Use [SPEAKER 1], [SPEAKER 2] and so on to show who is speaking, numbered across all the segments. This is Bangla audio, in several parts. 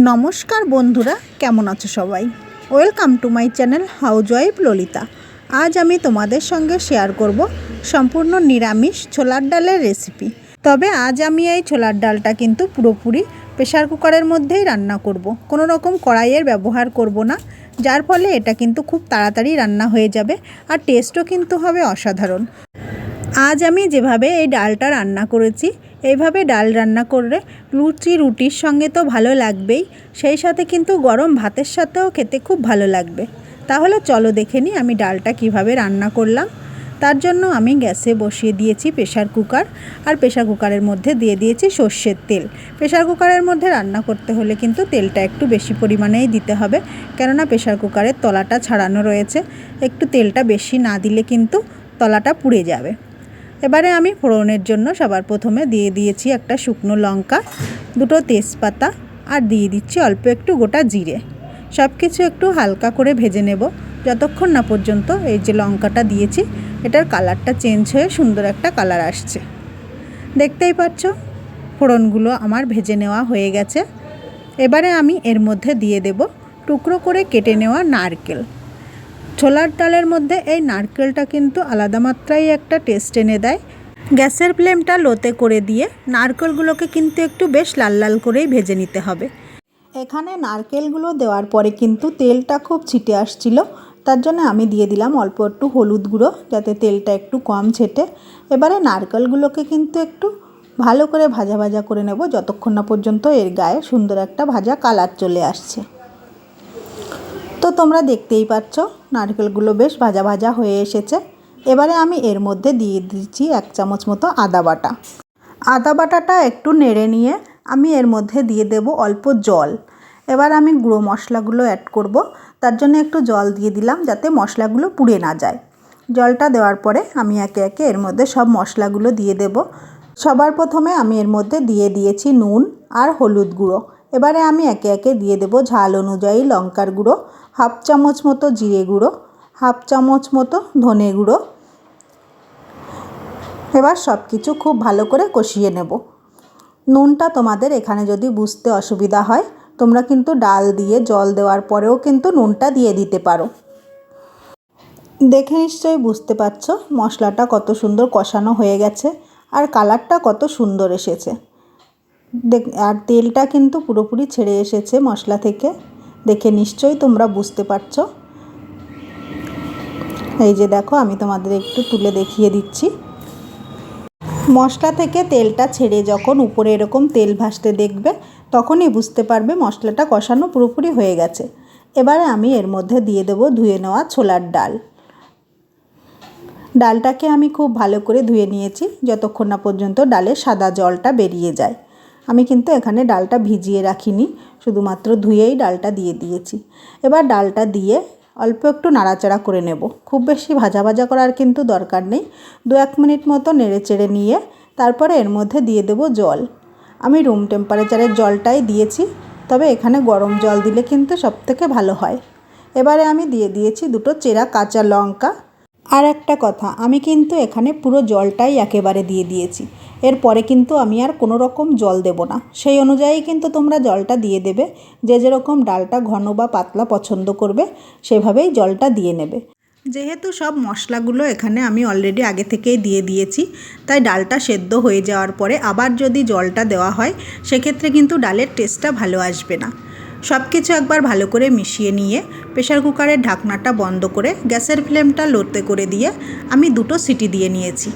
[SPEAKER 1] নমস্কার বন্ধুরা, কেমন আছো সবাই? Welcome to my channel housewife Lalita আজ আমি তোমাদের সঙ্গে শেয়ার করব সম্পূর্ণ নিরামিষ ছোলার ডালের রেসিপি তবে আজ আমি এই ছোলার ডালটা কিন্তু পুরোপুরি প্রেশার কুকারের মধ্যেই রান্না করব। কোনো রকম কড়াইয়ের ব্যবহার করব না, যার ফলে এটা কিন্তু খুব তাড়াতাড়ি রান্না হয়ে যাবে আর টেস্টও কিন্তু হবে অসাধারণ। আজ আমি যেভাবে এই ডালটা রান্না করেছি এইভাবে ডাল রান্না করলে লুচি, রুটির সঙ্গে তো ভালো লাগবেই, সেই সাথে কিন্তু গরম ভাতের সাথেও খেতে খুব ভালো লাগবে। তাহলে চলো দেখে নিই আমি ডালটা কীভাবে রান্না করলাম। তার জন্য আমি গ্যাসে বসিয়ে দিয়েছি প্রেশার কুকার আর প্রেশার কুকারের মধ্যে দিয়ে দিয়েছি সর্ষের তেল। প্রেশার কুকারের মধ্যে রান্না করতে হলে কিন্তু তেলটা একটু বেশি পরিমাণেই দিতে হবে, কেননা প্রেশার কুকারের তলাটা ছাড়ানো রয়েছে। একটু তেলটা বেশি না দিলে কিন্তু তলাটা পুড়ে যাবে। এবারে আমি ফোড়নের জন্য সবার প্রথমে দিয়ে দিয়েছি একটা শুকনো লঙ্কা, দুটো তেজপাতা আর দিয়ে দিচ্ছি অল্প একটু গোটা জিরে। সব কিছু একটু হালকা করে ভেজে নেব। যতক্ষণ না পর্যন্ত এই যে লঙ্কাটা দিয়েছি, এটার কালারটা চেঞ্জ হয়ে সুন্দর একটা কালার আসছে। দেখতেই পাচ্ছ, ফোড়নগুলো আমার ভেজে নেওয়া হয়ে গেছে। এবারে আমি এর মধ্যে দিয়ে দেব টুকরো করে কেটে নেওয়া নারকেল। ছোলার ডালের মধ্যে এই নারকেলটা কিন্তু আলাদা মাত্রায় একটা টেস্ট এনে দেয়। গ্যাসের ফ্লেমটা লোতে করে দিয়ে নারকেলগুলোকে কিন্তু একটু বেশ লাল লাল করেই ভেজে নিতে হবে। এখানে নারকেলগুলো দেওয়ার পরে কিন্তু তেলটা খুব ছিটে আসছিল, তার জন্য আমি দিয়ে দিলাম অল্প একটু হলুদ গুঁড়ো যাতে তেলটা একটু কম ছেটে। এবারে নারকেলগুলোকে কিন্তু একটু ভালো করে ভাজা ভাজা করে নেব, যতক্ষণ না পর্যন্ত এর গায়ে সুন্দর একটা ভাজা কালার চলে আসছে। তো তোমরা দেখতেই পাচ্ছ, নারকেলগুলো বেশ ভাজা ভাজা হয়ে এসেছে। এবারে আমি এর মধ্যে দিয়ে দিচ্ছি এক চামচ মতো আদা বাটা। আদা বাটাটা একটু নেড়ে নিয়ে আমি এর মধ্যে দিয়ে দেব অল্প জল। এবার আমি গুঁড়ো মশলাগুলো অ্যাড করব। তার জন্য একটু জল দিয়ে দিলাম যাতে মশলাগুলো পুড়ে না যায়। জলটা দেওয়ার পরে আমি একে একে এর মধ্যে সব মশলাগুলো দিয়ে দেব। সবার প্রথমে আমি এর মধ্যে দিয়ে দিয়েছি নুন আর হলুদ গুঁড়ো। এবারে আমি একে একে দিয়ে দেব ঝাল অনুযায়ী লঙ্কার গুঁড়ো, হাফ চামচ মতো জিরে গুঁড়ো, হাফ চামচ মতো ধনে গুঁড়ো। এবার সব কিছু খুব ভালো করে কষিয়ে নেব। নুনটা তোমাদের এখানে যদি বুঝতে অসুবিধা হয়, তোমরা কিন্তু ডাল দিয়ে জল দেওয়ার পরেও কিন্তু নুনটা দিয়ে দিতে পারো। দেখে নিশ্চয়ই বুঝতে পারছ মশলাটা কত সুন্দর কষানো হয়ে গেছে আর কালারটা কত সুন্দর এসেছে। দেখ, আর তেলটা কিন্তু পুরোপুরি ছেড়ে এসেছে মশলা থেকে। দেখে নিশ্চয়ই তোমরা বুঝতে পারছ। এই যে দেখো, আমি তোমাদের একটু তুলে দেখিয়ে দিচ্ছি। মশলা থেকে তেলটা ছেড়ে যখন উপরে এরকম তেল ভাসতে দেখবে, তখনই বুঝতে পারবে মশলাটা কষানো পুরোপুরি হয়ে গেছে। এবারে আমি এর মধ্যে দিয়ে দেবো ধুয়ে নেওয়া ছোলার ডাল। ডালটাকে আমি খুব ভালো করে ধুয়ে নিয়েছি, যতক্ষণ না পর্যন্ত ডালের সাদা জলটা বেরিয়ে যায়। আমি কিন্তু এখানে ডালটা ভিজিয়ে রাখিনি, শুধুমাত্র ধুয়েই ডালটা দিয়ে দিয়েছি। এবার ডালটা দিয়ে অল্প একটু নাড়াচাড়া করে নেব। খুব বেশি ভাজা ভাজা করার কিন্তু দরকার নেই। দু এক মিনিট মতো নেড়ে চেড়ে নিয়ে তারপরে এর মধ্যে দিয়ে দেব জল। আমি রুম টেম্পারেচারের জলটাই দিয়েছি, তবে এখানে গরম জল দিলে কিন্তু সবথেকে ভালো হয়। এবারে আমি দিয়ে দিয়েছি দুটো চেরা কাঁচা লঙ্কা। আর একটা কথা, আমি কিন্তু এখানে পুরো জলটাই একেবারে দিয়ে দিয়েছি। এরপরে কিন্তু আমি আর কোনো রকম জল দেব না। সেই অনুযায়ী কিন্তু তোমরা জলটা দিয়ে দেবে, যে যেরকম ডালটা ঘন বা পাতলা পছন্দ করবে, সেভাবেই জলটা দিয়ে নেবে। যেহেতু সব মশলাগুলো এখানে আমি অলরেডি আগে থেকেই দিয়ে দিয়েছি, তাই ডালটা সেদ্ধ হয়ে যাওয়ার পরে আবার যদি জলটা দেওয়া হয়, সেক্ষেত্রে কিন্তু ডালের টেস্টটা ভালো আসবে না। সব কিছু একবার ভালো করে মিশিয়ে নিয়ে প্রেশার কুকারের ঢাকনাটা বন্ধ করে গ্যাসের ফ্লেমটা লোতে করে দিয়ে আমি দুটো সিটি দিয়ে নিয়েছি।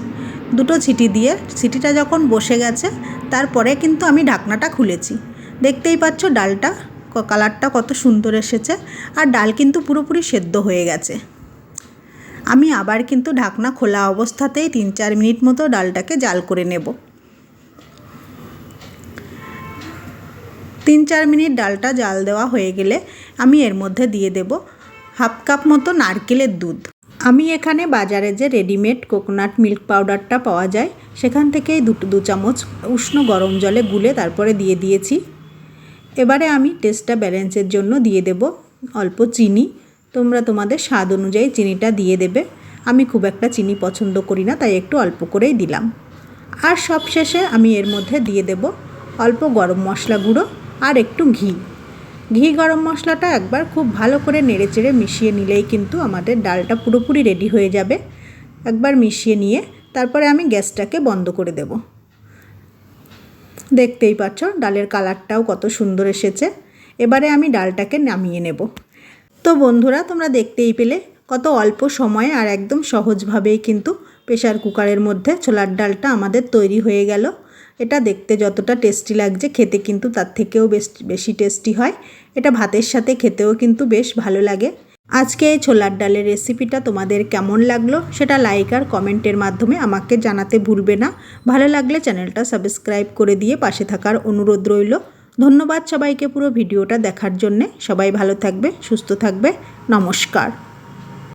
[SPEAKER 1] দুটো সিটি দিয়ে সিটিটা যখন বসে গেছে, তারপরে কিন্তু আমি ঢাকনাটা খুলেছি। দেখতেই পাচ্ছ ডালটা কালারটা কত সুন্দর এসেছে আর ডাল কিন্তু পুরোপুরি সেদ্ধ হয়ে গেছে। আমি আবার কিন্তু ঢাকনা খোলা অবস্থাতেই তিন চার মিনিট মতো ডালটাকে জাল করে নেব। তিন চার মিনিট ডালটা জাল দেওয়া হয়ে গেলে আমি এর মধ্যে দিয়ে দেব হাফ কাপ মতো নারকেলের দুধ। আমি এখানে বাজারে যে রেডিমেড কোকোনাট মিল্ক পাউডারটা পাওয়া যায়, সেখান থেকেই দুটো, দু চামচ উষ্ণ গরম জলে গুলে তারপরে দিয়ে দিয়েছি। এবারে আমি টেস্টটা ব্যালেন্সের জন্য দিয়ে দেব অল্প চিনি। তোমরা তোমাদের স্বাদ অনুযায়ী চিনিটা দিয়ে দেবে। আমি খুব একটা চিনি পছন্দ করি না, তাই একটু অল্প করেই দিলাম। আর সব শেষে আমি এর মধ্যে দিয়ে দেব অল্প গরম মশলা গুঁড়ো। আর একটু ঘি। ঘি গরম মশলাটা একবার খুব ভালো করে নেড়েচেড়ে মিশিয়ে নিলেই কিন্তু আমাদের ডালটা পুরোপুরি রেডি হয়ে যাবে। একবার মিশিয়ে নিয়ে তারপরে আমি গ্যাসটাকে বন্ধ করে দেব। দেখতেই পাচ্ছ ডালের কালারটাও কত সুন্দর এসেছে। এবারে আমি ডালটাকে নামিয়ে নেব। তো বন্ধুরা, তোমরা দেখতেই পেলে কত অল্প সময়ে আর একদম সহজভাবেই কিন্তু প্রেশার কুকারের মধ্যে ছোলার ডালটা আমাদের তৈরি হয়ে গেল। এটা দেখতে যতটা টেস্টি লাগছে, খেতে কিন্তু তার থেকেও বেশ, বেশি টেস্টি হয়। এটা ভাতের সাথে খেতেও কিন্তু বেশ ভালো লাগে। আজকে এই ছোলার ডালের রেসিপিটা তোমাদের কেমন লাগল সেটা লাইক আর কমেন্টের মাধ্যমে আমাকে জানাতে ভুলবে না। ভালো লাগলে চ্যানেলটা সাবস্ক্রাইব করে দিয়ে পাশে থাকার অনুরোধ রইল। ধন্যবাদ সবাইকে পুরো ভিডিওটা দেখার জন্যে। সবাই ভালো থাকবে, সুস্থ থাকবে। নমস্কার।